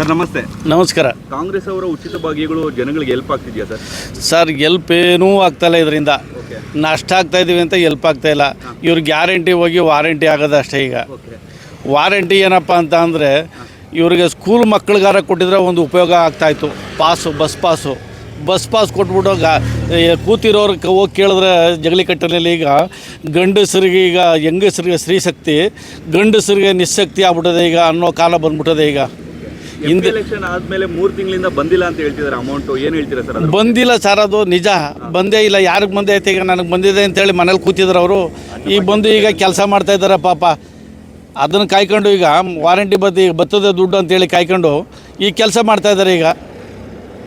Sir ನಮಸ್ತೆ. ನಮಸ್ಕಾರ. ಕಾಂಗ್ರೆಸ್ ಅವರ ಉಚಿತ ಭಾಗಿಗಳು ಜನಗಳಿಗೆ ಹೆಲ್ಪ್ ಆಗ್ತಿದೆಯಾ ಸರ್? ಸರ್ ಎಲ್ಪ್ ಏನೂ ಆಗ್ತಾಯಿಲ್ಲ ಇದರಿಂದ. ನಷ್ಟ ಆಗ್ತಾ ಇದ್ದೀವಿ ಅಂತ ಎಲ್ಪ್ ಆಗ್ತಾ ಇಲ್ಲ. ಇವ್ರು ಗ್ಯಾರಂಟಿ ಹೋಗಿ ವಾರಂಟಿ ಆಗೋದಷ್ಟೇ ಈಗ. ಓಕೆ ವಾರಂಟಿ ಏನಪ್ಪ ಅಂತ ಅಂದರೆ ಇವ್ರಿಗೆ ಸ್ಕೂಲ್ ಮಕ್ಕಳಿಗಾರ ಕೊಟ್ಟಿದ್ರೆ ಒಂದು ಉಪಯೋಗ ಆಗ್ತಾಯಿತ್ತು pass bus pass bus pass ಕೊಟ್ಬಿಟ್ಟು ಗಾ ಕೂತಿರೋರ್ಗೆ ಹೋಗಿ ಕೇಳಿದ್ರೆ ಜಗಲಿ ಕಟ್ಟಲಲ್ಲಿ ಈಗ ಗಂಡಸರಿಗೆ ಈಗ ಹೆಂಗಸರಿಗೆ ಸ್ತ್ರೀಶಕ್ತಿ ಗಂಡಸರಿಗೆ ನಿಶಕ್ತಿ ಆಗ್ಬಿಟ್ಟದೆ ಈಗ ಅನ್ನೋ ಕಾಲ ಬಂದ್ಬಿಟ್ಟದೆ ಈಗ. ಹಿಂದೆ ಎಲೆಕ್ಷನ್ ಆದ್ಮೇಲೆ ಮೂರು ತಿಂಗಳಿಂದ ಬಂದಿಲ್ಲ ಅಂತ ಹೇಳ್ತಿದ್ದಾರೆ ಅಮೌಂಟ್ ಏನು ಹೇಳ್ತೀರಾ ಸರ್ ಬಂದಿಲ್ಲ ಸರ್ ಅದು ನಿಜ. ಬಂದೇ ಇಲ್ಲ. ಯಾರಿಗೆ ಬಂದೇ ಐತೆ? ಈಗ ನನಗೆ ಬಂದಿದೆ ಅಂತೇಳಿ ಮನೇಲಿ ಕೂತಿದ್ರು ಅವರು. ಈಗ ಬಂದು ಈಗ ಕೆಲಸ ಮಾಡ್ತಾ ಇದ್ದಾರೆ ಪಾಪ. ಅದನ್ನು ಕಾಯ್ಕೊಂಡು ಈಗ ವಾರಂಟಿ ಬತ್ತಿ ಬತ್ತದ ದುಡ್ಡು ಅಂತೇಳಿ ಕಾಯ್ಕೊಂಡು ಈ ಕೆಲಸ ಮಾಡ್ತಾ ಇದ್ದಾರೆ ಈಗ.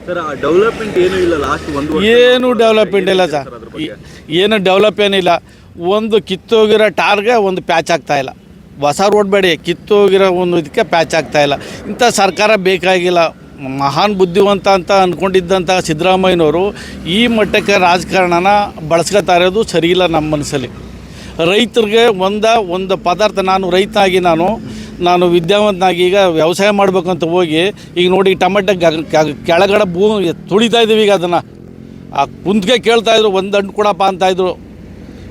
ಸರ್ ಡೆವಲಪ್ಮೆಂಟ್ ಏನು ಇಲ್ಲ ಲಾಸ್ಟ್ ಒಂದು ಏನು ಡೆವಲಪ್ಮೆಂಟ್ ಇಲ್ಲ ಸರ್ ಏನು ಡೆವಲಪ್ ಏನಿಲ್ಲ ಒಂದು ಕಿತ್ತೋಗಿರೋ ಟಾರ್ಗೆ ಒಂದು ಪ್ಯಾಚ್ ಆಗ್ತಾ ಇಲ್ಲ. ಹೊಸ ರೋಡ್ ಬೇಡಿ, ಕಿತ್ತೋಗಿರೋ ಒಂದು ಇದಕ್ಕೆ ಪ್ಯಾಚ್ ಆಗ್ತಾ ಇಲ್ಲ. ಇಂಥ ಸರ್ಕಾರ ಬೇಕಾಗಿಲ್ಲ. ಮಹಾನ್ ಬುದ್ಧಿವಂತ ಅಂತ ಅಂದ್ಕೊಂಡಿದ್ದಂಥ ಸಿದ್ದರಾಮಯ್ಯನವರು ಈ ಮಟ್ಟಕ್ಕೆ ರಾಜಕಾರಣನ ಬಳಸ್ಕೊತಾ ಇರೋದು ಸರಿಯಿಲ್ಲ ನಮ್ಮ ಮನಸ್ಸಲ್ಲಿ. ರೈತರಿಗೆ ಒಂದ, ಒಂದು ಪದಾರ್ಥ ನಾನು ರೈತ ಆಗಿ ನಾನು ನಾನು ವಿದ್ಯಾವಂತನಾಗಿ ಈಗ ವ್ಯವಸಾಯ ಮಾಡಬೇಕಂತ ಹೋಗಿ, ಈಗ ನೋಡಿ ಟೊಮೆಟೊ ಕೆಳಗಡೆ ಭೂ, ತುಳಿತಾ ಇದ್ದೀವಿ ಈಗ ಅದನ್ನು. ಆ ಕುಂತ್ಗೆ ಕೇಳ್ತಾಯಿದ್ರು ಒಂದು ಹಣ್ಣು ಕೊಡಪ್ಪ ಅಂತ ಇದ್ರು.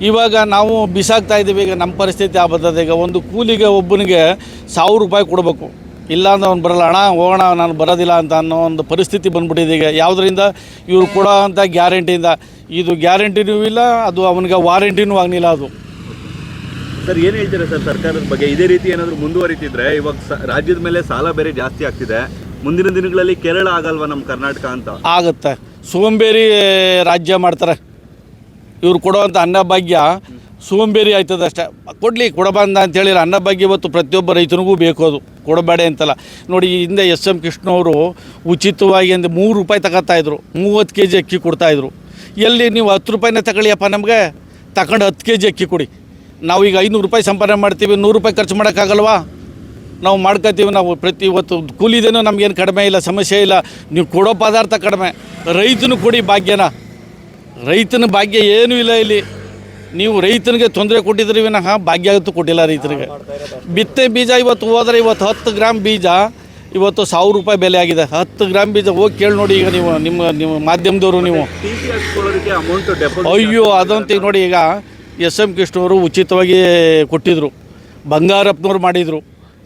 ಇವಾಗ ನಾವು ಬಿಸಾಕ್ತಾ ಇದ್ದೀವಿ ಈಗ ನಮ್ಮ ಪರಿಸ್ಥಿತಿ ಆಗ್ಬರ್ತದೆ ಈಗ ಒಂದು ಕೂಲಿಗೆ ಒಬ್ಬನಿಗೆ ಸಾವಿರ ರೂಪಾಯಿ ಕೊಡಬೇಕು. ಇಲ್ಲ ಅಂದ್ರೆ ಅವ್ನು ಬರಲ್ಲ ಅಣ್ಣ ಹೋಗೋಣ ನಾನು ಬರೋದಿಲ್ಲ ಅಂತ ಅನ್ನೋ ಒಂದು ಪರಿಸ್ಥಿತಿ ಬಂದ್ಬಿಟ್ಟಿದೆ ಈಗ. ಯಾವುದರಿಂದ? ಇವ್ರು ಕೊಡೋ ಅಂಥ ಗ್ಯಾರಂಟಿಯಿಂದ. ಇದು ಗ್ಯಾರಂಟಿನೂ ಇಲ್ಲ ಅದು ಅವನಿಗೆ ವಾರಂಟಿನೂ ಆಗಲಿಲ್ಲ ಅದು. ಸರ್ ಏನು ಹೇಳ್ತೀರಾ ಸರ್ ಸರ್ಕಾರದ ಬಗ್ಗೆ? ಇದೇ ರೀತಿ ಏನಾದರೂ ಮುಂದುವರಿತಿದ್ರೆ ಇವಾಗ ರಾಜ್ಯದ ಮೇಲೆ ಸಾಲ ಬೇರೆ ಜಾಸ್ತಿ ಆಗ್ತಿದೆ. ಮುಂದಿನ ದಿನಗಳಲ್ಲಿ ಕೇರಳ ಆಗಲ್ವಾ ನಮ್ಮ ಕರ್ನಾಟಕ ಅಂತ? ಆಗುತ್ತೆ. ಸೋಂಬೇರಿ ರಾಜ್ಯ ಮಾಡ್ತಾರೆ. ಇವ್ರು ಕೊಡೋವಂಥ ಅನ್ನಭಾಗ್ಯ ಸೋಂಬೇರಿ ಆಯ್ತದ ಅಷ್ಟೇ. ಕೊಡಲಿ ಕೊಡಬಂದ ಅಂತೇಳಿ ಅನ್ನಭಾಗ್ಯ ಇವತ್ತು ಪ್ರತಿಯೊಬ್ಬ ರೈತನಿಗೂ ಬೇಕು ಅದು. ಕೊಡಬೇಡ ಅಂತಲ್ಲ. ನೋಡಿ ಹಿಂದೆ ಎಸ್ ಎಂ ಕೃಷ್ಣವರು ಉಚಿತವಾಗಿ ಅಂದರೆ ಮೂರು ರೂಪಾಯಿ ತಗೋತಾಯಿದ್ರು ಮೂವತ್ತು ಕೆ ಜಿ ಅಕ್ಕಿ ಕೊಡ್ತಾಯಿದ್ರು ಎಲ್ಲಿ ನೀವು ಹತ್ತು ರೂಪಾಯಿನ ತಗೊಳ್ಳಿಯಪ್ಪ ನಮಗೆ? ತಗೊಂಡು ಹತ್ತು ಕೆ ಜಿ ಅಕ್ಕಿ ಕೊಡಿ. ನಾವು ಈಗ ಐನೂರು ರೂಪಾಯಿ ಸಂಪಾದನೆ ಮಾಡ್ತೀವಿ, ನೂರು ರೂಪಾಯಿ ಖರ್ಚು ಮಾಡೋಕ್ಕಾಗಲ್ವಾ? ನಾವು ಮಾಡ್ಕೋತೀವಿ, ನಾವು ಪ್ರತಿ ಇವತ್ತು ಕೂಲಿದೇನೋ ನಮಗೇನು ಕಡಿಮೆ ಇಲ್ಲ, ಸಮಸ್ಯೆ ಇಲ್ಲ. ನೀವು ಕೊಡೋ ಪದಾರ್ಥ ಕಡಿಮೆ. ರೈತನು ಕೊಡಿ ಭಾಗ್ಯನ. ರೈತನ ಭಾಗ್ಯ ಏನೂ ಇಲ್ಲ ಇಲ್ಲಿ. ನೀವು ರೈತನಿಗೆ ತೊಂದರೆ ಕೊಟ್ಟಿದ್ರಿ ವಿನಃ ಭಾಗ್ಯ ಅಂತೂ ಕೊಟ್ಟಿಲ್ಲ ರೈತರಿಗೆ. ಬಿತ್ತೆ ಬೀಜ ಇವತ್ತು ಹೋದರೆ ಇವತ್ತು ಹತ್ತು ಗ್ರಾಮ್ ಬೀಜ, ಇವತ್ತು ಸಾವಿರ ರೂಪಾಯಿ ಬೆಲೆ ಆಗಿದೆ. ಹತ್ತು ಗ್ರಾಮ್ ಬೀಜ ಹೋಗಿ ಕೇಳಿ ನೋಡಿ ಈಗ ನೀವು, ನಿಮ್ಮ ನಿಮ್ಮ ಮಾಧ್ಯಮದವರು ನೀವು. ಅಯ್ಯೋ ಅದಂತೀಗ ನೋಡಿ ಈಗ ಎಸ್ ಎಂ ಕೃಷ್ಣವರು ಉಚಿತವಾಗಿ ಕೊಟ್ಟಿದ್ದರು ಬಂಗಾರಪ್ಪನವ್ರು ಮಾಡಿದರು.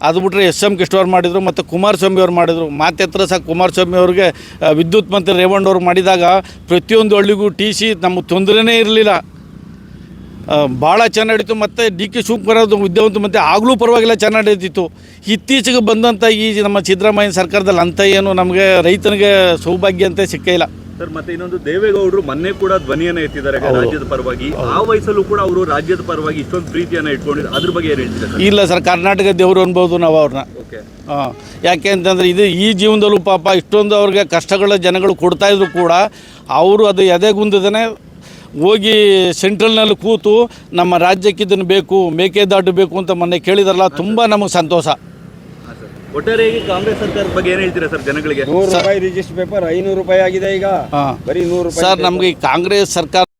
ಅದು ಬಿಟ್ಟರೆ ಎಸ್ ಎಂ ಕೃಷ್ಣವ್ರು ಮಾಡಿದರು ಮತ್ತು ಕುಮಾರಸ್ವಾಮಿ ಅವ್ರು ಮಾಡಿದರು. ಮಾತೆತ್ರ ಸಹ ಕುಮಾರಸ್ವಾಮಿ ಅವ್ರಿಗೆ ವಿದ್ಯುತ್ ಮಂತ್ರಿ ರೇವಣ್ಣವ್ರು ಮಾಡಿದಾಗ ಪ್ರತಿಯೊಂದು ಹಳ್ಳಿಗೂ ಟಿ ಸಿ ನಮ್ಮ ತೊಂದರೆನೇ ಇರಲಿಲ್ಲ. ಭಾಳ ಚೆನ್ನಾಗಿತ್ತು ಮತ್ತು ಡಿ ಕೆ ಶಿವಕುಮಾರ್ ಅದು ವಿದ್ಯಾವಂತ ಮತ್ತು ಆಗಲೂ ಪರವಾಗಿಲ್ಲ ಚೆನ್ನಾಗಿ ನಡೀತಿತ್ತು. ಇತ್ತೀಚೆಗೆ ಬಂದಂಥ ಈ ನಮ್ಮ ಸಿದ್ದರಾಮಯ್ಯ ಸರ್ಕಾರದಲ್ಲಿ ಅಂತ ಏನು ನಮಗೆ ರೈತನಿಗೆ ಸೌಭಾಗ್ಯ ಅಂತ ಸಿಕ್ಕೇ ಇಲ್ಲ. ಸರ್ ಮತ್ತೆ ಇನ್ನೊಂದು ದೇವೇಗೌಡರು ಮೊನ್ನೆ ಕೂಡ ಧ್ವನಿಯನ್ನ ಎತ್ತಿದ್ದಾರೆ ರಾಜ್ಯದ ಪರವಾಗಿ. ಆ ವಯಸ್ಸಲ್ಲೂ ಕೂಡ ಅವರು ರಾಜ್ಯದ ಪರವಾಗಿ ಇಷ್ಟೊಂದು ಪ್ರೀತಿಯನ್ನ ಇಟ್ಕೊಂಡಿದ್ರು. ಅದ್ರ ಬಗ್ಗೆ ಏನು ಹೇಳ್ತಾರೆ ಇಲ್ಲ ಸರ್ ಕರ್ನಾಟಕ ದೇವರು ಅನ್ಬೋದು ನಾವು ಅವ್ರನ್ನ ಹಾಂ. ಯಾಕೆ ಅಂತಂದರೆ ಇದು ಈ ಜೀವನದಲ್ಲೂ ಪಾಪ ಇಷ್ಟೊಂದು ಅವ್ರಿಗೆ ಕಷ್ಟಗಳ ಜನಗಳು ಕೊಡ್ತಾ ಇದ್ರು ಕೂಡ ಅವರು ಅದು ಎದೆಗುಂದದೇ ಹೋಗಿ ಸೆಂಟ್ರಲ್ನಲ್ಲಿ ಕೂತು ನಮ್ಮ ರಾಜ್ಯಕ್ಕೆ ಇದನ್ನು ಬೇಕು ಮೇಕೆದಾಟು ಬೇಕು ಅಂತ ಮೊನ್ನೆ ಕೇಳಿದಾರಲ್ಲ ತುಂಬ ನಮಗೆ ಸಂತೋಷ. ಒಟ್ಟಾರೆಯಾಗಿ ಕಾಂಗ್ರೆಸ್ ಸರ್ಕಾರದ ಬಗ್ಗೆ ಏನು ಹೇಳ್ತೀರಾ ಸರ್ ಜನಗಳಿಗೆ? ನೂರು ರೂಪಾಯಿ ರಿಜಿಸ್ಟರ್ ಪೇಪರ್ ಐನೂರು ರೂಪಾಯಿ ಆಗಿದೆ ಈಗ. ಹಾಂ. ಬರೀ ನೂರು ರೂಪಾಯಿ ಸರ್ ನಮಗೆ ಈ ಕಾಂಗ್ರೆಸ್ ಸರ್ಕಾರ